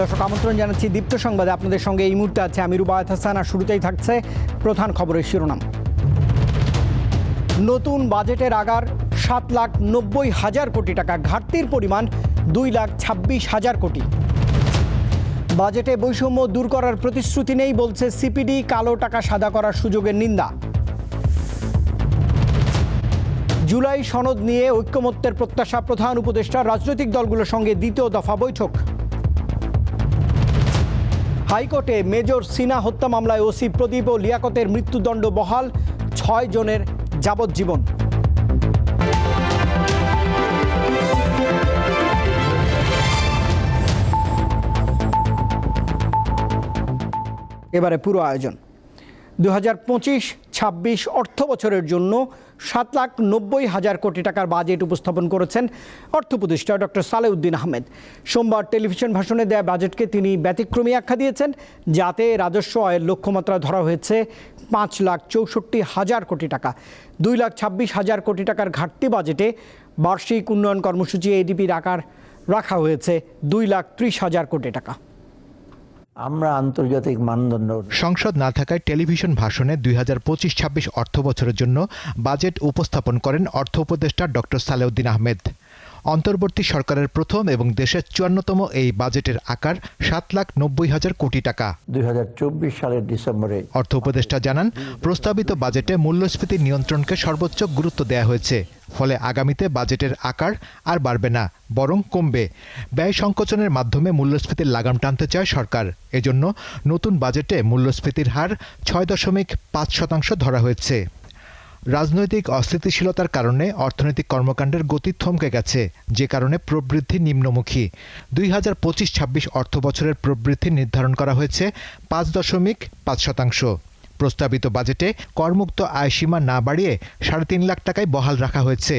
দর্শক, আমন্ত্রণ জানাচ্ছি দীপ্ত সংবাদে। আপনাদের সঙ্গে এই মুহূর্তে আছে আমি রুবায়ত হাসান আর শুরুতেই থাকছে প্রধান খবরের শিরোনাম। নতুন বাজেটের আগার সাত লাখ নব্বই হাজার কোটি টাকা ঘাটতির পরিমাণ দুই লাখ ছাব্বিশ হাজার কোটি। বাজেটে বৈষম্য দূর করার প্রতিশ্রুতি নেই বলছে সিপিডি, কালো টাকা সাদা করার সুযোগের নিন্দা। জুলাই সনদ নিয়ে ঐক্যমত্যের প্রত্যাশা প্রধান উপদেষ্টা, রাজনৈতিক দলগুলোর সঙ্গে দ্বিতীয় দফা বৈঠক। হাইকোর্টে মেজর সিনা হত্যা মামলায় ওসি প্রদীপ ও লিয়াকতের মৃত্যুদণ্ড বহাল ছয় জনের যাবজ্জীবন। এবারে পুরো আয়োজন। দু হাজার পঁচিশ হাজার পঁচিশ ছাব্বিশ অর্থ বছরের জন্য সাত লাখ নব্বই হাজার কোটি টাকার বাজেট উপস্থাপন করেছেন অর্থ উপদেষ্টা ডক্টর সালেউদ্দিন আহমেদ। সোমবার টেলিভিশন ভাষণে দেয়া বাজেটকে তিনি ব্যতিক্রমী আখ্যা দিয়েছেন, যাতে রাজস্ব আয়ের লক্ষ্যমাত্রা ধরা হয়েছে পাঁচ লাখ চৌষট্টি হাজার কোটি টাকা। দুই লাখ ছাব্বিশ হাজার কোটি টাকার ঘাটতি বাজেটে বার্ষিক উন্নয়ন কর্মসূচি এডিপির আকার রাখা হয়েছে দুই লাখ ত্রিশ হাজার কোটি টাকা। আমরা আন্তর্জাতিক মানদণ্ড সংসদ না থাকায় টেলিভিশন ভাষণে দুই হাজার পঁচিশ ছাব্বিশ অর্থ বছরের জন্য বাজেট উপস্থাপন করেন অর্থ উপদেষ্টা ডক্টর সালেউদ্দিন আহমেদ। অন্তর্বর্তী সরকারের প্রথম এবং দেশের চুয়ান্নতম এই বাজেটের আকার সাত লাখ নব্বই হাজার কোটি টাকা। দুই হাজার চব্বিশ সালের ডিসেম্বরে। অর্থ উপদেষ্টা জানান প্রস্তাবিত বাজেটে মূল্যস্ফীতি নিয়ন্ত্রণকে সর্বোচ্চ গুরুত্ব দেওয়া হয়েছে। ফলে আগামীতে বাজেটের আকার আর বাড়বে না বরং কমবে। ব্যয় সংকোচনের মাধ্যমে মূল্যস্ফীতির লাগাম টানতে চায় সরকার। এজন্য নতুন বাজেটে মূল্যস্ফীতির হার ছয় দশমিক পাঁচ শতাংশ ধরা হয়েছে। রাজনৈতিক অস্থিতিশীলতার কারণে অর্থনৈতিক কর্মকাণ্ডের গতি থমকে গেছে, যে কারণে প্রবৃদ্ধি নিম্নমুখী। দুই হাজার পঁচিশ ছাব্বিশ অর্থ বছরের প্রবৃদ্ধি নির্ধারণ করা হয়েছে পাঁচ দশমিক পাঁচ শতাংশ। প্রস্তাবিত বাজেটে করমুক্ত আয়সীমা না বাড়িয়ে সাড়ে তিন লাখ টাকায় বহাল রাখা হয়েছে।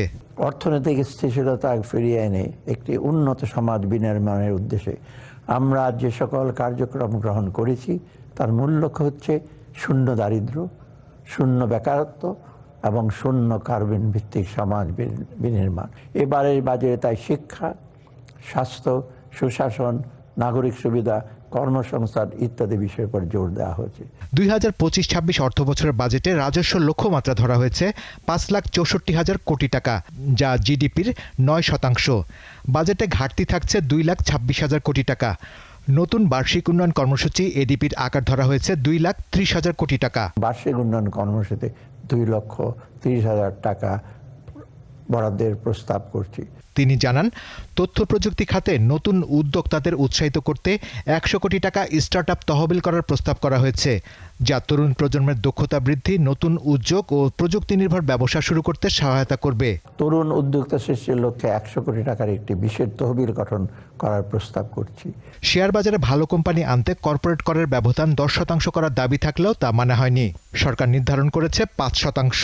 অর্থনৈতিক স্থিতিশীলতা ফিরিয়ে এনে একটি উন্নত সমাজ বিনির্মাণের উদ্দেশ্যে। আমরা যে সকল কার্যক্রম গ্রহণ করেছি, তার মূল লক্ষ্য হচ্ছে শূন্য দারিদ্র শূন্য বেকারত্ব এবং শূন্য কার্বন ভিত্তিক সমাজ বিনির্মাণ। এবারের বাজেটে তাই শিক্ষা স্বাস্থ্য সুশাসন নাগরিক সুবিধা কর্মসংস্থান ইত্যাদি বিষয়ের উপর জোর দেওয়া হয়েছে। দুই হাজার পঁচিশ ছাব্বিশ অর্থ বছরের বাজেটে রাজস্ব লক্ষ্যমাত্রা ধরা হয়েছে পাঁচ লাখ চৌষট্টি হাজার কোটি টাকা যা জিডিপির নয় শতাংশ। বাজেটে ঘাটতি থাকছে দুই লাখ ছাব্বিশ হাজার কোটি টাকা। নতুন বার্ষিক উন্নয়ন কর্মসূচি এডিপির আকার ধরা হয়েছে দুই লাখ ত্রিশ হাজার কোটি টাকা। বার্ষিক উন্নয়ন কর্মসূচিতে দুই লক্ষ তিরিশ হাজার টাকা বরাদ্দের প্রস্তাব করছি। তিনি জানান তথ্য প্রযুক্তি খাতে নতুন উদ্যোক্তাদের উৎসাহিত করতে একশো কোটি টাকা স্টার্ট আপ তহবিল করার প্রস্তাব করা হয়েছে যা তরুণ প্রজন্মের দক্ষতা বৃদ্ধি নতুন উদ্যোগ ও প্রযুক্তি নির্ভর ব্যবসা শুরু করতে সহায়তা করবে। তরুণ উদ্যোক্তা সৃষ্টির লক্ষ্যে একশো কোটি টাকার একটি বিশেষ তহবিল গঠন করার প্রস্তাব করছি। শেয়ার বাজারে ভালো কোম্পানি আনতে কর্পোরেট করের ব্যবধান দশ শতাংশ করার দাবি থাকলেও তা মানা হয়নি। সরকার নির্ধারণ করেছে পাঁচ শতাংশ।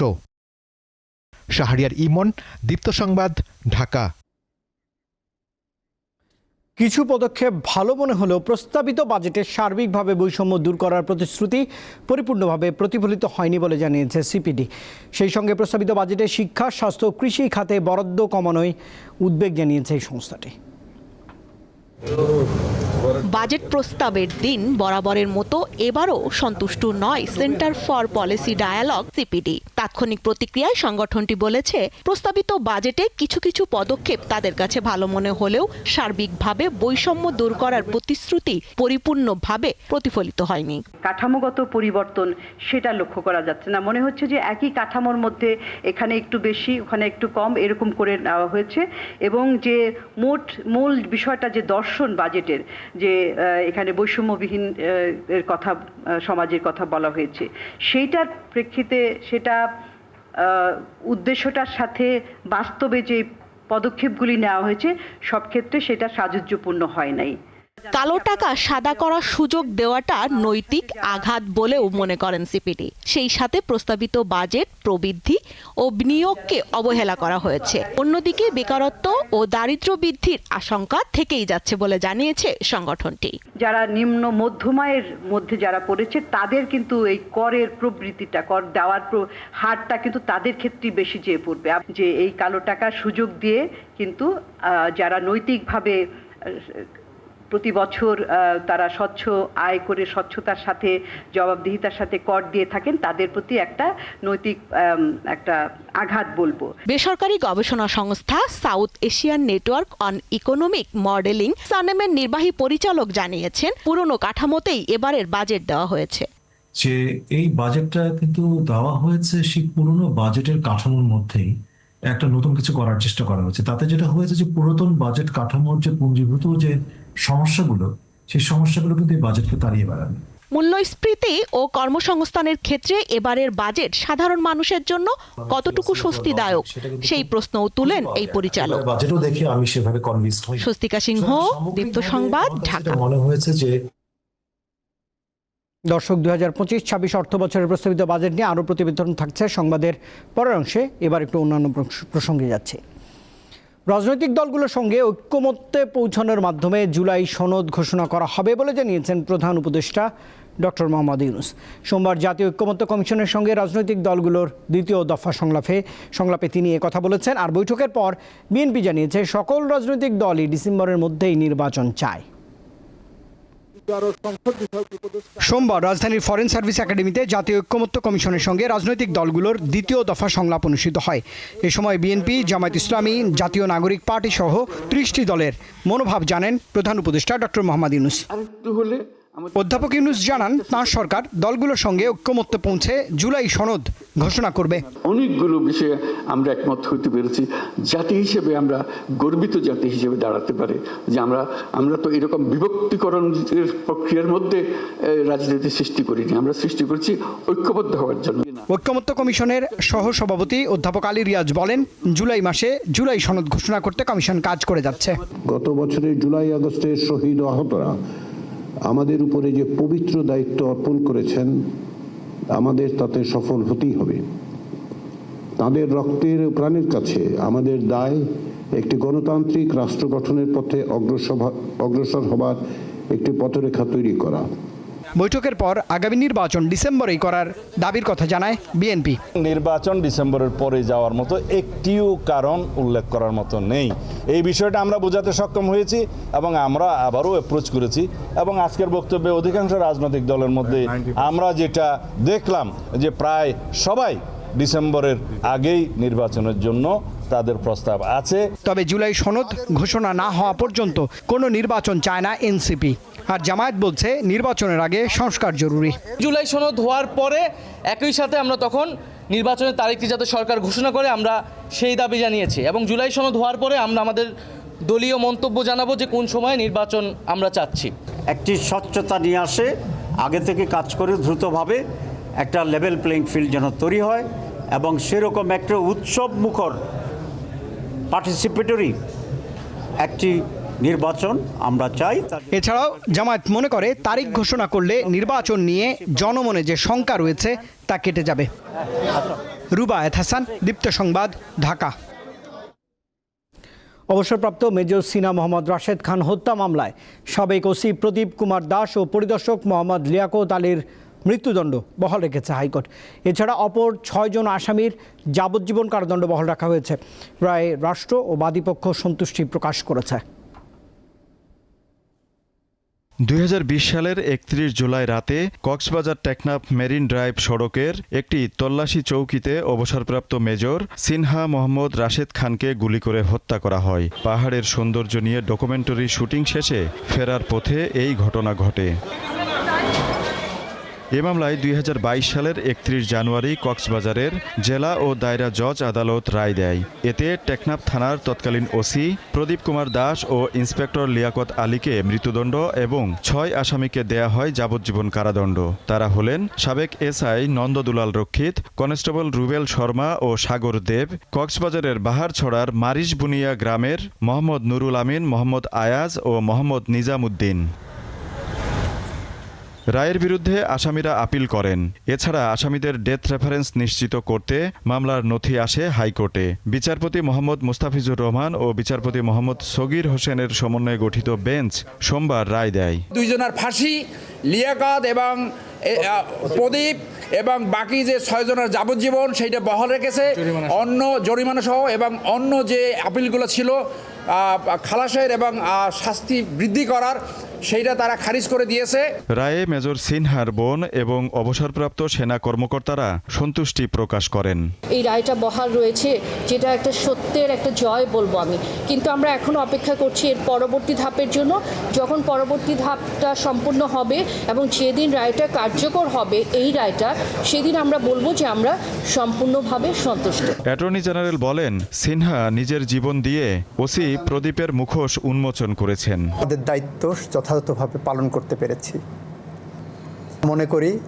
শাহরিয়ার ইমন, দীপ্ত সংবাদ, ঢাকা। কিছু পদক্ষেপ ভালো মনে হলেও প্রস্তাবিত বাজেটে সার্বিকভাবে বৈষম্য দূর করার প্রতিশ্রুতি পরিপূর্ণভাবে প্রতিফলিত হয়নি বলে জানিয়েছে সিপিডি। সেই সঙ্গে প্রস্তাবিত বাজেটে শিক্ষা, স্বাস্থ্য, কৃষি খাতে বরাদ্দ কমানোয় উদ্বেগ জানিয়েছে এই সংস্থাটি। বাজেট প্রস্তাবের দিন বরাবরের মতো এবারও সন্তুষ্ট নয় centre for policy dialogue CPD. তাৎক্ষণিক প্রতিক্রিয়ায় সংগঠনটি বলেছে, প্রস্তাবিত বাজেটে কিছু কিছু পদক্ষেপ তাদের কাছে ভালো মনে হলেও সার্বিকভাবে বৈষম্য দূর করার প্রতিশ্রুতি পরিপূর্ণভাবে প্রতিফলিত হয়নি। কাঠামোগত পরিবর্তন সেটা লক্ষ্য করা যাচ্ছে না। মনে হচ্ছে যে একই কাঠামোর মধ্যে এখানে একটু বেশি, ওখানে একটু কম এরকম করে নেওয়া হয়েছে এবং যে মোট, মূল বিষয়টা যে দর্শন বাজেটের যে এখানে বৈষম্যবিহীন এর কথা সমাজের কথা বলা হয়েছে। সেইটার প্রেক্ষিতে সেটা উদ্দেশ্যটার সাথে বাস্তবে যে পদক্ষেপগুলি নেওয়া হয়েছে, সব ক্ষেত্রে সেটা সাযুজ্যপূর্ণ হয় নাই। কালো টাকা সাদা করার সুযোগ দেওয়াটা নৈতিক আঘাত বলেও মনে করেন সিপিডি সেই সাথে প্রস্তাবিত বাজেট প্রবৃদ্ধি ও বিনিয়োগকে অবহেলা করা হয়েছে। অন্যদিকে বেকারত্ব ও দারিদ্র বৃদ্ধির আশঙ্কা থেকেই যাচ্ছে বলে জানিয়েছে সংগঠনটি। যারা নিম্ন মধ্যমায়ের মধ্যে যারা পড়েছে তাদের কিন্তু এই করের প্রবৃত্তিটা কর দেওয়ার হারটা কিন্তু তাদের ক্ষেত্রেই বেশি যেয়ে পড়বে। যে এই কালো টাকার সুযোগ দিয়ে কিন্তু আহ, যারা নৈতিকভাবে প্রতি বছর আহ, তারা স্বচ্ছ আয় করে স্বচ্ছতার সাথে জবাবদিহিতার সাথে কর দিয়ে থাকেন তাদের প্রতি একটা নৈতিক একটা আঘাত বলব। বেসরকারি গবেষণা সংস্থা South Asian network on economic modelling সানেমের নির্বাহী পরিচালক জানিয়েছেন পুরনো কাঠামোতেই এবারের বাজেট দেওয়া হয়েছে। যে এই বাজেটটা কিন্তু দেওয়া হয়েছে সেই পুরনো বাজেটের কাঠামোর মধ্যেই একটা নতুন কিছু করার চেষ্টা করা হয়েছে। তাতে যেটা হয়েছে যে পুরাতন বাজেট কাঠামোর যে পুঞ্জীভূত যে সমস্যাগুলো সেই সমস্যাগুলো কিন্তু এই বাজেটকে তাড়িয়ে বেড়াবে। মূল্যস্ফীতি ও কর্মসংস্থানের ক্ষেত্রে এবারের বাজেট সাধারণ মানুষের জন্য কতটুকু স্বস্তিদায়ক? সেই প্রশ্নও তুলেন এই পরিচালক। বাজেটও দেখে আমি সেভাবে কনভিন্সড হই স্বস্তিকা সিংহ দীপ্ত সংবাদ ঢাকা। মনে হয়েছে যে দর্শক দু হাজার পঁচিশ ছাব্বিশ অর্থ বছরের প্রস্তাবিত বাজেট নিয়ে আরও প্রতিবেদন থাকছে সংবাদের পরের অংশে। এবার একটু অন্যান্য প্রসঙ্গে যাচ্ছে। রাজনৈতিক দলগুলোর সঙ্গে ঐক্যমত্যে পৌঁছানোর মাধ্যমে জুলাই সনদ ঘোষণা করা হবে বলে জানিয়েছেন প্রধান উপদেষ্টা ডক্টর মোহাম্মদ ইউনুস। সোমবার জাতীয় ঐক্যমত্য কমিশনের সঙ্গে রাজনৈতিক দলগুলোর দ্বিতীয় দফা সংলাপে সংলাপে তিনি কথা বলেছেন। আর বৈঠকের পর বিএনপি জানিয়েছে, সকল রাজনৈতিক দলই ডিসেম্বরের মধ্যেই নির্বাচন চায়। সোমবার রাজধানীর ফরেন সার্ভিস একাডেমিতে জাতীয় ঐক্যমত্য কমিশনের সঙ্গে রাজনৈতিক দলগুলোর দ্বিতীয় দফা সংলাপ অনুষ্ঠিত হয়। এ সময় বিএনপি, জামায়াত ইসলামী, জাতীয় নাগরিক পার্টি সহ ত্রিশটি দলের মনোভাব জানেন প্রধান উপদেষ্টা ডক্টর মোহাম্মদ ইউনুস। অধ্যাপক ইউনুস জানান তাঁর সরকার দলগুলোর সঙ্গে ঐক্যমত্যে পৌঁছে জুলাই সনদ ঘোষণা করবে। অনেকগুলো বিষয়ে আমরা একমত হতে পেরেছি। জাতি হিসেবে আমরা গর্বিত জাতি হিসেবে দাঁড়াতে পারে। যে আমরা আমরা তো এরকম বিভক্তিকরণের প্রক্রিয়ার মধ্যে রাজনীতি সৃষ্টি করিনি। আমরা সৃষ্টি করছি ঐক্যবদ্ধ হওয়ার জন্য। ঐক্যমত্য কমিশনের সহ সভাপতি অধ্যাপক আলী রিয়াজ বলেন জুলাই মাসে জুলাই সনদ ঘোষণা করতে কমিশন কাজ করে যাচ্ছে। গত বছরের জুলাই আগস্টের শহীদ আহতরা আমাদের উপরে যে পবিত্র দায়িত্ব অর্পণ করেছেন, আমাদের তাতে সফল হতেই হবে। তাদের রক্তের প্রাণের কাছে আমাদের দায় একটি গণতান্ত্রিক রাষ্ট্র গঠনের পথে অগ্রসর হবার একটি পথরেখা তৈরি করা। বৈঠকের পর আগামী নির্বাচন ডিসেম্বরেই করার দাবির কথা জানায় বিএনপি। নির্বাচন ডিসেম্বরের পরে যাওয়ার মতো একটিও কারণ উল্লেখ করার মতো নেই। এই বিষয়টা আমরা বোঝাতে সক্ষম হয়েছি এবং আমরা আবারও অ্যাপ্রোচ করেছি এবং আজকের বক্তব্যে অধিকাংশ রাজনৈতিক দলের মধ্যে আমরা যেটা দেখলাম যে প্রায় সবাই ডিসেম্বরের আগেই নির্বাচনের জন্য তাদের প্রস্তাব আছে। তবে জুলাই সনদ ঘোষণা না হওয়া পর্যন্ত কোনো নির্বাচন চায় না এনসিপি। আর জামায়াত বলছে নির্বাচনের আগে সংস্কার জরুরি। জুলাই সনদ হওয়ার পরে একই সাথে আমরা তখন নির্বাচনের তারিখটি যাতে সরকার ঘোষণা করে আমরা সেই দাবি জানিয়েছি। এবং জুলাই সনদ হওয়ার পরে আমরা আমাদের দলীয় মন্তব্য জানাব যে কোন সময় নির্বাচন আমরা চাচ্ছি। একটি স্বচ্ছতা নিয়ে আসে আগে থেকে কাজ করে দ্রুতভাবে একটা লেভেল প্লেইং ফিল্ড যেন তৈরি হয় এবং সেরকম একটা উৎসব মুখর পার্টিসিপেটরি একটি নির্বাচন, আমরা চাই এছাড়াও জামায়াত মনে করে তারিখ ঘোষণা করলে নির্বাচন নিয়ে জনমনে যে শঙ্কা রয়েছে তা কেটে যাবে। রুবায়েত হাসান, দীপ্ত সংবাদ, ঢাকা। অবসরপ্রাপ্ত মেজর সিনা মোহাম্মদ রাশেদ খান হত্যা মামলায় সাবেক ওসি প্রদীপ কুমার দাস ও পরিদর্শক মোহাম্মদ লিয়াকত আলীর মৃত্যুদণ্ড বহাল রেখেছে হাইকোর্ট। এছাড়া অপর ছয়জন আসামির যাবজ্জীবন কারাদণ্ড বহাল রাখা হয়েছে। প্রায় রাষ্ট্র ও বাদীপক্ষ সন্তুষ্টি প্রকাশ করেছে। দুই হাজার বিশ সালের একত্রিশ জুলাই রাতে কক্সবাজার টেকনাফ মেরিন ড্রাইভ সড়কের একটি তল্লাশি চৌকিতে অবসরপ্রাপ্ত মেজর সিনহা মোহাম্মদ রাশেদ খানকে গুলি করে হত্যা করা হয়। পাহাড়ের সৌন্দর্য নিয়ে ডকুমেন্টারি শুটিং শেষে ফেরার পথে এই ঘটনা ঘটে। এ মামলায় দুই হাজার বাইশ সালের একত্রিশ জানুয়ারি কক্সবাজারের জেলা ও দায়রা জজ আদালত রায় দেয়। এতে টেকনাফ থানার তৎকালীন ওসি প্রদীপ কুমার দাস ও ইন্সপেক্টর লিয়াকত আলীকে মৃত্যুদণ্ড এবং ছয় আসামিকে দেয়া হয় যাবজ্জীবন কারাদণ্ড। তারা হলেন সাবেক এসআই নন্দদুলাল রক্ষিত, কনস্টেবল রুবেল শর্মা ও সাগর দেব, কক্সবাজারের বাহারছড়ার মারিশ বুনিয়া গ্রামের মোহাম্মদ নুরুল আমিন, মোহাম্মদ আয়াজ ও মোহাম্মদ নিজামুদ্দিন। রায়ের বিরুদ্ধে আসামিরা আপিল করেন। এছাড়া আসামিদের ডেথ রেফারেন্স নিশ্চিত করতে মামলার নথি আসে হাইকোর্টে। বিচারপতি মোহাম্মদ মুস্তাফিজুর রহমান ও বিচারপতি মোহাম্মদ সগির হোসেনের সমন্বয়ে গঠিত বেঞ্চ সোমবার রায় দেয়। দুইজনের ফাঁসি লিয়াকাত এবং প্রদীপ এবং বাকি যে ছয়জনের যাবজ্জীবন সেইটা বহাল রেখেছে। অন্য জরিমানা সহ এবং অন্য যে আপিলগুলো ছিল আহ, খালাসের এবং শাস্তি বৃদ্ধি করার সেইটা তারা খারিজ করে দিয়েছে। রায়ে মেজর সিনহার বোন এবং অবসরপ্রাপ্ত সেনা কর্মকর্তারা সন্তুষ্টি প্রকাশ করেন। এই রায়টা বহাল রয়েছে যেটা একটা সত্যের একটা জয় বলব আমি। কিন্তু আমরা এখনও অপেক্ষা করছি এর পরবর্তী ধাপের জন্য। যখন পরবর্তী ধাপটা সম্পূর্ণ হবে এবং যেদিন রায়টা কার্যকর হবে এই রায়টা সেদিন আমরা বলব যে আমরা সম্পূর্ণভাবে সন্তুষ্ট। অ্যাটর্নি জেনারেল বলেন সিনহা নিজের জীবন দিয়ে ওসি প্রদীপের মুখোশ উন্মোচন করেছেন। আমাদের দায়িত্ব যথাযথভাবে পালন করতে পেরেছি। মনে করি,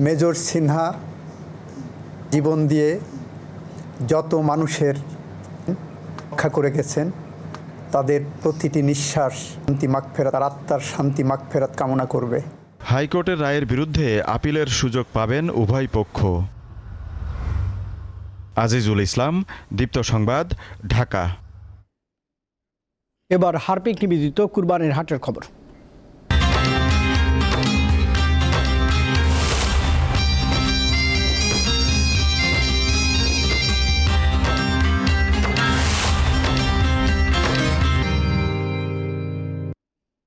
মেজর সিনহা জীবন দিয়ে যত মানুষের রক্ষা করে গেছেন, তাদের প্রতিটি নিঃশ্বাস শান্তি মাগফেরাত তার আত্মার শান্তি মাগফেরাত কামনা করবে। হাইকোর্টের রায়ের বিরুদ্ধে আপিলের সুযোগ পাবেন উভয় পক্ষ। আজিজুল ইসলাম, দীপ্ত সংবাদ, ঢাকা। এবার হারপিক নিবেদিত কুরবানির হাটের খবর।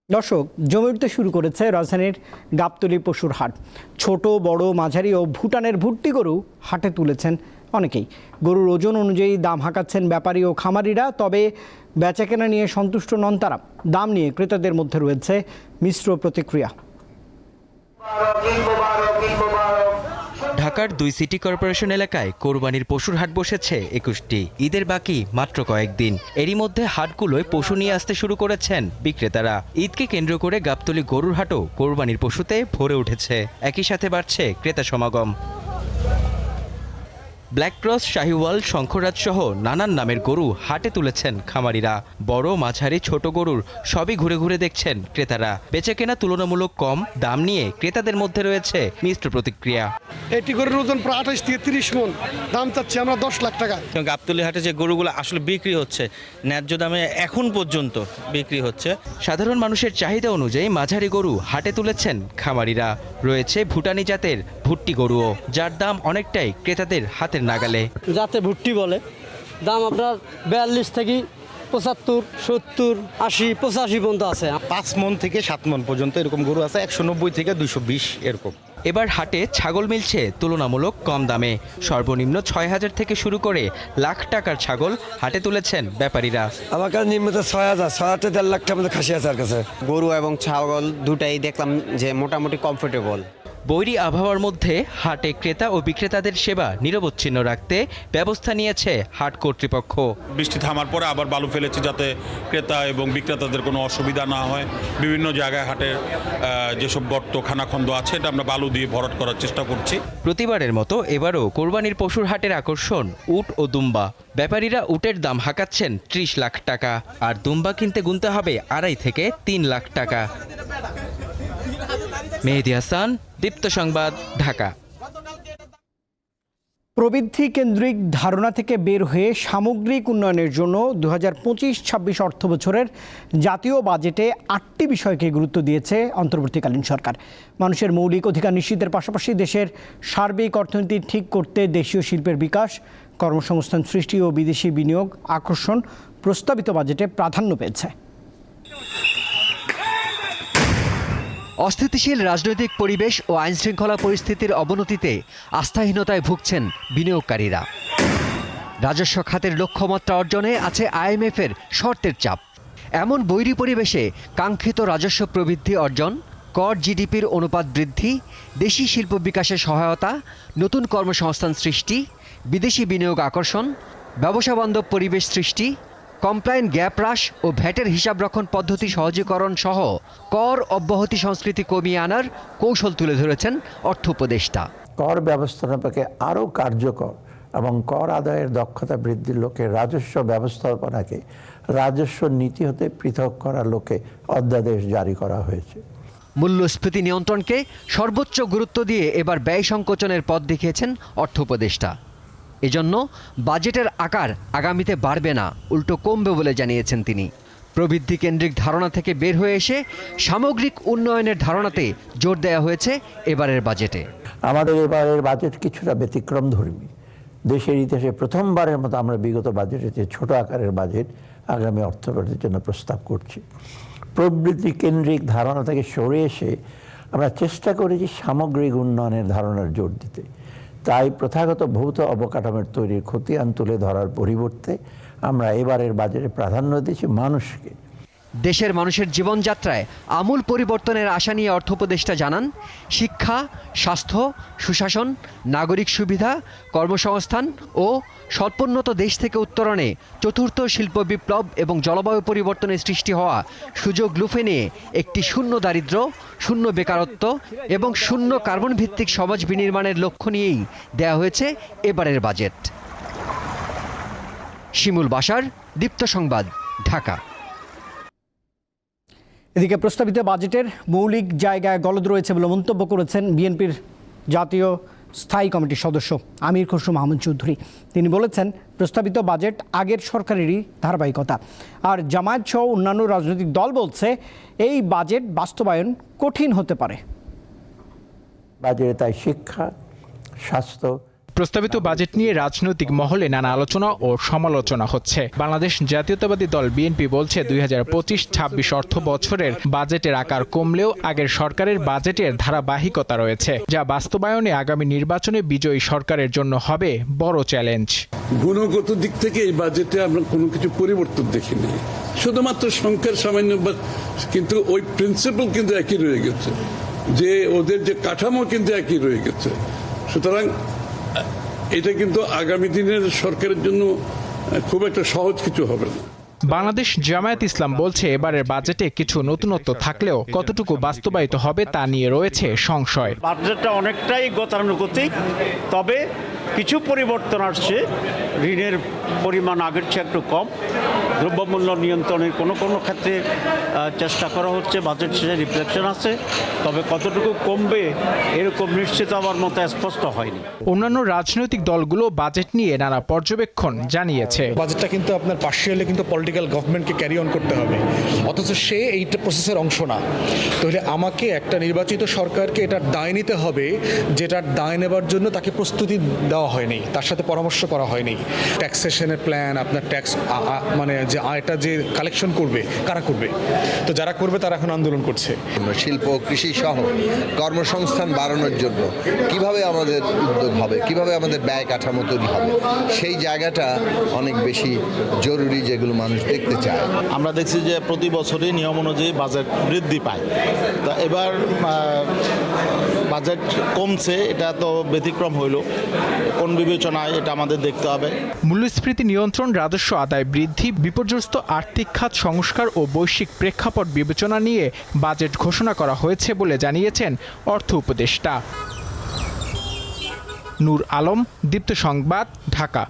দর্শক, জমে উঠতে শুরু করেছে রাজধানীর গাবতলী পশুর হাট। ছোট, বড়, মাঝারি ও ভুটানের ভুট্টি গরু হাটে তুলেছেন অনেকেই। গরুর ওজন অনুযায়ী দাম হাঁকাচ্ছেন ব্যাপারী ও খামারিরা, তবে বেচাকেনা নিয়ে সন্তুষ্ট নন তারা। দাম নিয়ে ক্রেতাদের মধ্যে রয়েছে মিশ্র প্রতিক্রিয়া। ঢাকার দুই সিটি কর্পোরেশন এলাকায় কোরবানির পশুর হাট বসেছে একুশটি। ঈদের বাকি মাত্র কয়েকদিন। এরই মধ্যে হাটগুলোয় পশু নিয়ে আসতে শুরু করেছেন বিক্রেতারা। ঈদকে কেন্দ্র করে গাবতলী গরুর হাটও কোরবানির পশুতে ভরে উঠেছে। একই সাথে বাড়ছে ক্রেতা সমাগম। ব্ল্যাক ক্রস, শাহিওয়াল, শঙ্খরাজ সহ নানান নামের গরু হাটে তুলেছেন খামারিরা। বড়, মাঝারি, ছোট গরুর সবই ঘুরে ঘুরে দেখছেন ক্রেতারা। বেচে কেনা তুলনামূলক কম, দাম নিয়ে ক্রেতাদের মধ্যে রয়েছে মিশ্র প্রতিক্রিয়া। এটি গরুর ওজন প্রায় আঠাশ থেকে তিরিশ মন। দাম চাচ্ছি আমরা দশ লাখ টাকা। গাবতলি হাটে যে গরুগুলো আসলে বিক্রি হচ্ছে ন্যায্য দামে এখন পর্যন্ত বিক্রি হচ্ছে। সাধারণ মানুষের চাহিদা অনুযায়ী মাঝারি গরু হাটে তুলেছেন খামারিরা। রয়েছে ভুটানি জাতের ভুট্টি গরুও যার দাম অনেকটাই ক্রেতাদের হাতের নাগালে। যাতে ভুট্টি বলে। দাম আপনার বিয়াল্লিশ থেকে পঁচাত্তর সত্তর আশি পঁচাশি পর্যন্ত আছে। পাঁচ মন থেকে সাত মন পর্যন্ত এরকম গরু আছে একশো নব্বই থেকে দুশো বিশ এরকম। এবার হাটে ছাগল মিলছে তুলনামূলক কম দামে। সর্বনিম্ন ছয় হাজার থেকে শুরু করে লাখ টাকার ছাগল হাটে তুলেছেন ব্যাপারীরা। আমার কাছে নিম্ন ছয় হাজার ছয় হাজার দেড় লাখ টাকা মধ্যে খাসি আছে আর কাছে। গরু এবং ছাগল দুটাই দেখলাম যে মোটামুটি কমফোর্টেবল বৈরী আবহাওয়ার মধ্যে হাটে ক্রেতা ও বিক্রেতাদের সেবা নিরবচ্ছিন্ন রাখতে ব্যবস্থা নিয়েছে হাট কর্তৃপক্ষ। বৃষ্টি থামার পরে আবার বালু ফেলেছে যাতে ক্রেতা এবং বিক্রেতাদের কোনো অসুবিধা না হয়। বিভিন্ন জায়গায় হাটের যেসব গর্ত খানাখন্দ আছে এটা আমরা বালু দিয়ে ভরাট করার চেষ্টা করছি। প্রতিবারের মতো এবারও কোরবানির পশুর হাটের আকর্ষণ উট ও দুম্বা। ব্যাপারীরা উটের দাম হাঁকাচ্ছেন ত্রিশ লাখ টাকা আর দুম্বা কিনতে গুনতে হবে আড়াই থেকে তিন লাখ টাকা। মেহেদি হাসান দীপ্ত সংবাদ, ঢাকা। প্রবৃদ্ধি কেন্দ্রিক ধারণা থেকে বের হয়ে সামগ্রিক উন্নয়নের জন্য দু হাজার পঁচিশ ছাব্বিশ অর্থ বছরের জাতীয় বাজেটে আটটি বিষয়কে গুরুত্ব দিয়েছে অন্তর্বর্তীকালীন সরকার। মানুষের মৌলিক অধিকার নিশ্চিতের পাশাপাশি দেশের সার্বিক অর্থনীতি ঠিক করতে দেশীয় শিল্পের বিকাশ, কর্মসংস্থান সৃষ্টি ও বিদেশি বিনিয়োগ, আকর্ষণ প্রস্তাবিত বাজেটে প্রাধান্য পেয়েছে। অস্থিতিশীল রাজনৈতিক পরিবেশ ও আইনশৃঙ্খলা পরিস্থিতির অবনতিতে আস্থাহীনতায় ভুগছেন বিনিয়োগকারীরা। রাজস্ব খাতের লক্ষ্যমাত্রা অর্জনে আছে আইএমএফের শর্তের চাপ। এমন বৈরী পরিবেশে কাঙ্ক্ষিত রাজস্ব প্রবৃদ্ধি অর্জন, কর জিডিপির অনুপাত বৃদ্ধি, দেশি শিল্প বিকাশে সহায়তা, নতুন কর্মসংস্থান সৃষ্টি, বিদেশি বিনিয়োগ আকর্ষণ, ব্যবসা বান্ধব পরিবেশ সৃষ্টি কমপ্লায়েন্ট গ্যাপ হ্রাস ও ভ্যাটের হিসাবরক্ষণ পদ্ধতি সহজীকরণ সহ কর অব্যাহতি সংস্কৃতি কমিয়ে আনার কৌশল তুলে ধরেছেন অর্থ উপদেষ্টা। কর ব্যবস্থাপনাকে আরও কার্যকর এবং কর আদায়ের দক্ষতা বৃদ্ধির লক্ষ্যে রাজস্ব ব্যবস্থাপনাকে রাজস্ব নীতি হতে পৃথক করার লক্ষ্যে অধ্যাদেশ জারি করা হয়েছে। মূল্যস্ফীতি নিয়ন্ত্রণকে সর্বোচ্চ গুরুত্ব দিয়ে এবার ব্যয় সংকোচনের পথ দেখিয়েছেন অর্থ উপদেষ্টা। এজন্য বাজেটের আকার আগামীতে বাড়বে না, উল্টো কমবে বলে জানিয়েছেন তিনি। প্রবৃদ্ধি কেন্দ্রিক ধারণা থেকে বের হয়ে এসে সামগ্রিক উন্নয়নের ধারণাতে জোর দেওয়া হয়েছে এবারের বাজেটে। আমাদের এবারের বাজেট কিছুটা ব্যতিক্রম ধর্মী। দেশের ইতিহাসে প্রথমবারের মতো আমরা বিগত বাজেটে যে ছোট আকারের বাজেট আগামী অর্থবর্ষের জন্য প্রস্তাব করছি। প্রবৃত্তি কেন্দ্রিক ধারণা থেকে সরে এসে আমরা চেষ্টা করেছি সামগ্রিক উন্নয়নের ধারণার জোর দিতে। তাই প্রথাগত ভৌত অবকাঠামোর তৈরির খতিয়ান তুলে ধরার পরিবর্তে আমরা এবারের বাজারে প্রাধান্য দিয়েছি মানুষকে। দেশের মানুষের জীবনযাত্রায় আমূল পরিবর্তনের আশা নিয়ে অর্থ উপদেষ্টা জানান, শিক্ষা, স্বাস্থ্য, সুশাসন, নাগরিক সুবিধা, কর্মসংস্থান ও স্বল্পোন্নত দেশ থেকে উত্তরণে চতুর্থ শিল্প বিপ্লব এবং জলবায়ু পরিবর্তনের সৃষ্টি হওয়া সুযোগ লুফে নিয়ে একটি শূন্য দারিদ্র, শূন্য বেকারত্ব এবং শূন্য কার্বন ভিত্তিক সমাজ বিনির্মাণের লক্ষ্য নিয়েই দেয়া হয়েছে এবারের বাজেট। শিমুল বাসার, দীপ্ত সংবাদ, ঢাকা। এদিকে প্রস্তাবিত বাজেটের মৌলিক জায়গায় গলদ রয়েছে বলে মন্তব্য করেছেন বিএনপির জাতীয় স্থায়ী কমিটির সদস্য আমির খসরু মাহমুদ চৌধুরী। তিনি বলেছেন, প্রস্তাবিত বাজেট আগের সরকারেরই ধারাবাহিকতা। আর জামায়াত সহ অন্যান্য রাজনৈতিক দল বলছে, এই বাজেট বাস্তবায়ন কঠিন হতে পারে। বাজেটে তাই শিক্ষা, স্বাস্থ্য প্রস্তাবিত বাজেট নিয়ে রাজনৈতিক মহলে নানা আলোচনা ও সমালোচনা হচ্ছে। বাংলাদেশ জাতীয়তাবাদী দল বিএনপি বলছে, দুই হাজার পঁচিশ ছাব্বিশ অর্থ বছরের বাজেটের আকার কমলেও আগের সরকারের বাজেটের ধারাবাহিকতা রয়েছে, যা বাস্তবায়নে আগামী নির্বাচনে বিজয়ী সরকারের জন্য হবে বড় চ্যালেঞ্জ। গুণগত দিক থেকে এই বাজেটে আমরা কোনো কিছু পরিবর্তন দেখিনি। শুধুমাত্র সংখ্যার সামান্য কিন্তু ওই প্রিন্সিপাল কিন্তু একই রয়ে গেছে, যে ওদের যে কাঠামো কিন্তু একই রয়ে গেছে। সুতরাং এটা কিন্তু আগামী দিনের সরকারের জন্য খুব একটা সহজ কিছু হবে না। বাংলাদেশ জামায়াত ইসলাম বলছে এবারের বাজেটে কিছু নতুনত্ব থাকলেও কতটুকু বাস্তবায়িত হবে তা নিয়ে রয়েছে সংশয়। বাজেটটা অনেকটাই গতানুগতিক তবে কিছু পরিবর্তন আসছে। ঋণের পরিমাণ আগের চেয়ে একটু কম দ্রব্যমূল্য নিয়ন্ত্রণের কোনো কোনো ক্ষেত্রে চেষ্টা করা হচ্ছে বাজেট শেষে রিফ্লেকশন আছে তবে কতটুকু কমবে এরকম নিশ্চিত আমার মতো স্পষ্ট হয়নি। অন্যান্য রাজনৈতিক দলগুলো বাজেট নিয়ে নানা পর্যবেক্ষণ জানিয়েছে। বাজেটটা কিন্তু আপনার পার্শিয়ালি কিন্তু পলিটিক্যাল গভর্নমেন্টকে ক্যারি অন করতে হবে। অথচ সে এইটা প্রসেসের অংশ না। তাহলে আমাকে একটা নির্বাচিত সরকারকে এটার দায় নিতে হবে যেটার দায় নেবার জন্য তাকে প্রস্তুতি দেওয়া হয়নি তার সাথে পরামর্শ করা হয়নি। ট্যাক্সেশনের প্ল্যান আপনার ট্যাক্স মানে যে আয়টা যে কালেকশন করবে কারা করবে? তো যারা করবে তারা এখন আন্দোলন করছে। শিল্প কৃষি সহ কর্মসংস্থান বাড়ানোর জন্য কীভাবে আমাদের উদ্যোগ হবে কীভাবে আমাদের ব্যয় কাঠামো তৈরি হবে সেই জায়গাটা অনেক বেশি জরুরি যেগুলো মানুষ দেখতে চায়। আমরা দেখছি যে প্রতি বছরই নিয়ম অনুযায়ী বাজেট বৃদ্ধি পায়। তা এবার বাজেট কমছে, এটা তো ব্যতিক্রম হইল। কোন বিবেচনায় এটা আমাদের দেখতে হবে। মূল্যস্ফীতি নিয়ন্ত্রণ, রাজস্ব আদায় বৃদ্ধি, বিপর্যস্ত আর্থিক খাত সংস্কার ও বৈশ্বিক প্রেক্ষাপট বিবেচনা নিয়ে বাজেট ঘোষণা করা হয়েছে বলে জানিয়েছেন অর্থ উপদেষ্টা। নূর আলম, দীপ্ত সংবাদ, ঢাকা।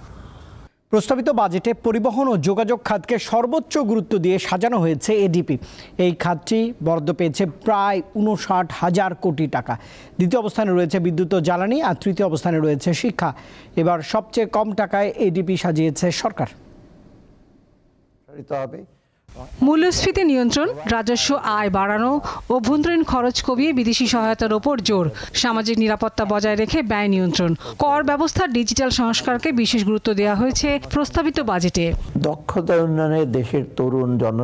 প্রস্তাবিত বাজেটে পরিবহন ও যোগাযোগ খাতকে সর্বোচ্চ গুরুত্ব দিয়ে সাজানো হয়েছে এডিপি। এই খাতটি বরাদ্দ পেয়েছে প্রায় উনষাট হাজার কোটি টাকা। দ্বিতীয় অবস্থানে রয়েছে বিদ্যুৎ ও জ্বালানি আর তৃতীয় অবস্থানে রয়েছে শিক্ষা। এবার সবচেয়ে কম টাকায় এডিপি সাজিয়েছে সরকার। হবে। মূল্যস্ফীতি নিয়ন্ত্রণ রাজস্ব আয় বাড়ানো অভ্যন্তরীণ খরচ কমিয়ে বিদেশি সহায়তার ওপর জোর। সামাজিক নিরাপত্তা বজায় রেখে ব্যয় নিয়ন্ত্রণ। কর ব্যবস্থার ডিজিটাল সংস্কারকে বিশেষ গুরুত্ব দেওয়া হয়েছে প্রস্তাবিত বাজেটে। দক্ষতা উন্নয়নে দেশের তরুণ জন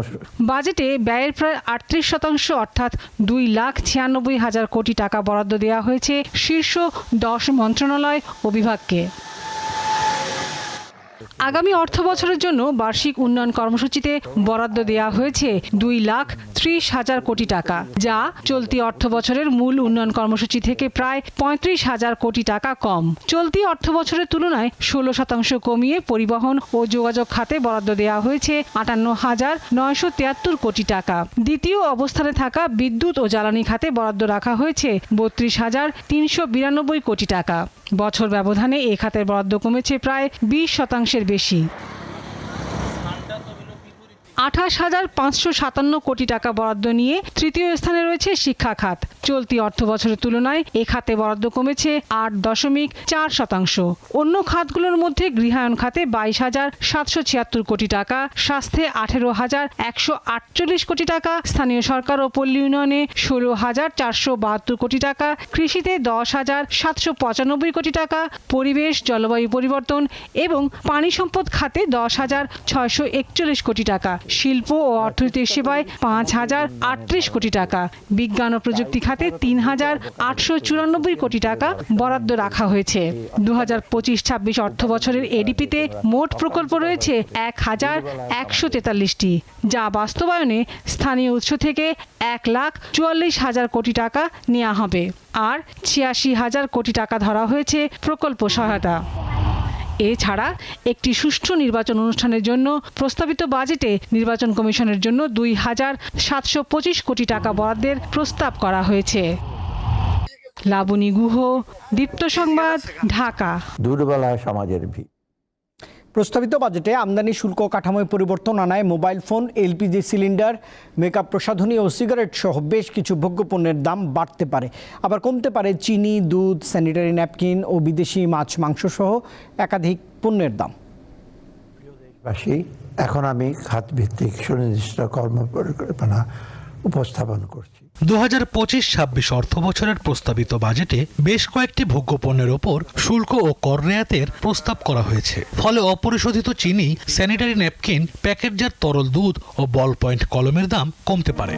বাজেটে ব্যয়ের প্রায় আটত্রিশ শতাংশ অর্থাৎ দুই লাখ ছিয়ানব্বই হাজার কোটি টাকা বরাদ্দ দেওয়া হয়েছে শীর্ষ দশ মন্ত্রণালয় ও বিভাগকে। আগামী অর্থ বছরের জন্য বার্ষিক উন্নয়ন কর্মসূচিতে বরাদ্দ দেওয়া হয়েছে দুই লাখ ত্রিশ হাজার কোটি টাকা, যা চলতি অর্থ বছরের মূল উন্নয়ন কর্মসূচি থেকে প্রায় পঁয়ত্রিশ হাজার কোটি টাকা কম। চলতি অর্থ বছরের তুলনায় ষোলো শতাংশ কমিয়ে পরিবহন ও যোগাযোগ খাতে বরাদ্দ দেওয়া হয়েছে আটান্ন হাজার নয়শো তিয়াত্তর কোটি টাকা। দ্বিতীয় অবস্থানে থাকা বিদ্যুৎ ও জ্বালানি খাতে বরাদ্দ রাখা হয়েছে বত্রিশ হাজার তিনশো বিরানব্বই কোটি টাকা। বছর ব্যবধানে এ খাতের বরাদ্দ কমেছে প্রায় বিশ শতাংশের বেশি। আঠাশ হাজার পাঁচশো সাতান্ন কোটি টাকা বরাদ্দ নিয়ে তৃতীয় স্থানে রয়েছে শিক্ষা খাত। চলতি অর্থ বছরের তুলনায় এ খাতে বরাদ্দ কমেছে আট দশমিক চার শতাংশ। অন্য খাতগুলোর মধ্যে গৃহায়ণ খাতে বাইশ হাজার সাতশো ছিয়াত্তর কোটি টাকা, স্বাস্থ্যে আঠেরো হাজার একশো আটচল্লিশ কোটি টাকা, স্থানীয় সরকার ও পল্লী উন্নয়নে ষোলো হাজার চারশো বাহাত্তর কোটি টাকা, কৃষিতে দশ হাজার সাতশো পঁচানব্বই কোটি টাকা, পরিবেশ, জলবায়ু পরিবর্তন এবং পানি সম্পদ খাতে দশ হাজার ছয়শো একচল্লিশ কোটি টাকা। শিল্প ও অর্থনৈতিক সেবায় পাঁচ হাজার আটত্রিশ কোটি টাকা। বিজ্ঞান ও প্রযুক্তি খাতে তিন হাজার আটশো চুরানব্বই কোটি টাকা বরাদ্দ রাখা হয়েছে। দু হাজার পঁচিশ ছাব্বিশ অর্থ বছরের এডিপিতে মোট প্রকল্প রয়েছে এক হাজার একশো তেতাল্লিশটি, যা বাস্তবায়নে স্থানীয় উৎস থেকে এক লাখ চুয়াল্লিশ হাজার কোটি টাকা নেওয়া হবে। আর ছিয়াশি হাজার কোটি টাকা ধরা হয়েছে প্রকল্প সহায়তা। এছাড়া একটি সুষ্ঠু নির্বাচন অনুষ্ঠানের জন্য প্রস্তাবিত বাজেটে নির্বাচন কমিশনের জন্য দুই হাজার সাতশো পঁচিশ কোটি টাকা বরাদ্দের প্রস্তাব করা হয়েছে। লাবণী গুহ, দীপ্ত সংবাদ, ঢাকা। দুর্বলায় সমাজের ভিড় প্রস্তাবিত বাজেটে আমদানি শুল্ক কাঠামোয় পরিবর্তন আনায় mobile phone, LPG cylinder, makeup প্রসাধনী ও সিগারেট সহ বেশ কিছু ভোগ্যপণ্যের দাম বাড়তে পারে। আবার কমতে পারে চিনি, দুধ, স্যানিটারি ন্যাপকিন ও বিদেশি মাছ, মাংস সহ একাধিক পণ্যের দাম। এখন আমি খাতভিত্তিক সুনির্দিষ্ট কর্ম পরিকল্পনা উপস্থাপন করছি। দু হাজার পঁচিশ ছাব্বিশ অর্থ বছরের প্রস্তাবিত বাজেটে বেশ কয়েকটি ভোগ্যপণ্যের ওপর শুল্ক ও কর রেয়াতের প্রস্তাব করা হয়েছে। ফলে অপরিশোধিত চিনি, স্যানিটারি ন্যাপকিন, প্যাকেটজাত তরল দুধ ও বল পয়েন্ট কলমের দাম কমতে পারে।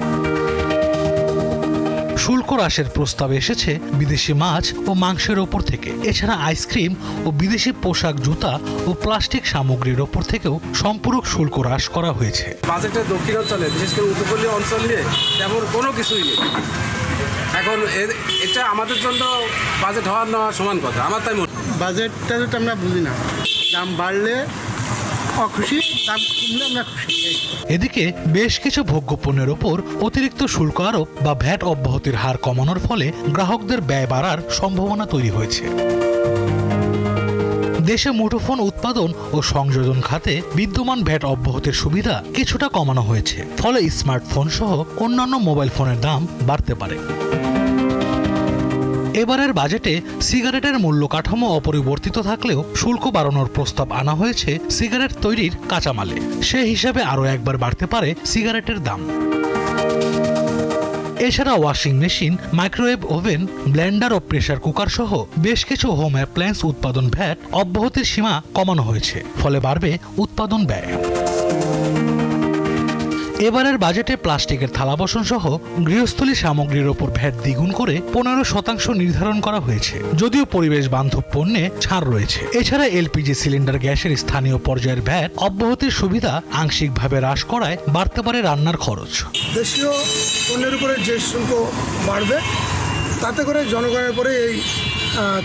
শুল্ক হ্রাসের প্রস্তাব এসেছে বিদেশি মাছ ও মাংসের ওপর থেকে। এছাড়া আইসক্রিম ও বিদেশি পোশাক জুতা ও প্লাস্টিক সামগ্রীর ওপর থেকেও সম্পূরক শুল্ক হ্রাস করা হয়েছে। বাজেটে দক্ষিণাঞ্চলে বিশেষ করে উপকূলীয় অঞ্চলে তেমন কোনো কিছুই নেই। এখন এটা আমাদের জন্য বাজেট হওয়ার নেওয়া সমান কথা আমার তাই মনে বাজেটটা যেটা আমরা বুঝি না দাম বাড়লে অখুশি এদিকে বেশ কিছু ভোগ্যপণ্যের ওপর অতিরিক্ত শুল্ক আরোপ বা ভ্যাট অব্যাহতির হার কমানোর ফলে গ্রাহকদের ব্যয় বাড়ার সম্ভাবনা তৈরি হয়েছে। দেশে মুঠোফোন উৎপাদন ও সংযোজন খাতে বিদ্যমান ভ্যাট অব্যাহতির সুবিধা কিছুটা কমানো হয়েছে, ফলে স্মার্টফোন সহ অন্যান্য মোবাইল ফোনের দাম বাড়তে পারে। এবারের বাজেটে সিগারেটের মূল্য কাঠামো অপরিবর্তিত থাকলেও শুল্ক বাড়ানোর প্রস্তাব আনা হয়েছে সিগারেট তৈরির কাঁচামালে। সে হিসাবে আরও একবার বাড়তে পারে সিগারেটের দাম। এছাড়া washing machine, microwave oven, blender ও প্রেসার কুকার সহ বেশ কিছু হোম অ্যাপ্লায়েন্স উৎপাদন ভ্যাট অব্যাহতির সীমা কমানো হয়েছে, ফলে বাড়বে উৎপাদন ব্যয়। এবারের বাজেটে প্লাস্টিকের থালা বাসন সহ গৃহস্থলী সামগ্রীর ওপর ভ্যাট দ্বিগুণ করে পনেরো শতাংশ নির্ধারণ করা হয়েছে, যদিও পরিবেশ বান্ধব পণ্যে ছাড় রয়েছে। এছাড়া এলপিজি সিলিন্ডার গ্যাসের স্থানীয় পর্যায়ের ভ্যাট, অব্যাহতির সুবিধা আংশিকভাবে হ্রাস করায় বাড়তে পারে রান্নার খরচ। দেশীয় পণ্যের উপরে যে শুল্ক বাড়বে, তাতে করে জনগণের উপরে এই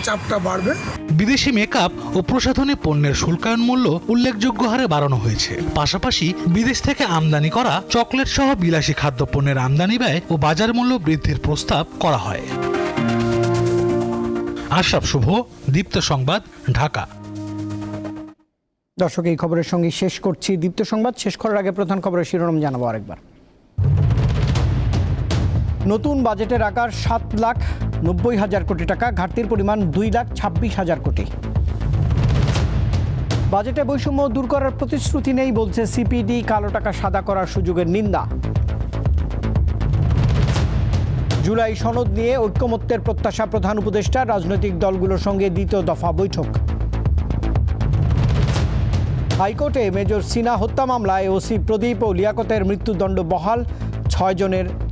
চাপটা বাড়বে। বিদেশি মেকআপ ও প্রসাধনী পণ্যের শুল্কায়ন মূল্য উল্লেখযোগ্য হারে বাড়ানো হয়েছে। পাশাপাশি বিদেশ থেকে আমদানি করা চকলেট সহ বিলাসী খাদ্যপণ্যের আমদানি ব্যয় ও বাজার মূল্য বৃদ্ধির প্রস্তাব করা হয়। আশরাফ শুভ, দীপ্ত সংবাদ, ঢাকা। দর্শক, এই খবরের সঙ্গে শেষ করছি। দীপ্ত সংবাদ শেষ করার আগে প্রধান খবরের শিরোনাম জানাব আরেকবার। নতুন বাজেটের আকার সাত লাখ নব্বই হাজার কোটি টাকা, ঘাটতির পরিমাণ দুই লাখ ছাব্বিশ হাজার কোটি। বাজেটে বৈষম্য দূর করার প্রতিশ্রুতি নেই বলছে সিপিডি, কালো টাকা সাদা করার সুযোগের নিন্দা। জুলাই সনদ নিয়ে ঐক্যমত্যের প্রত্যাশা প্রধান উপদেষ্টা, রাজনৈতিক দলগুলোর সঙ্গে দ্বিতীয় দফা বৈঠক। হাইকোর্টে মেজর সিনা হত্যা মামলায় ওসি প্রদীপ ও লিয়াকতের মৃত্যুদণ্ড বহাল, ছয় জনের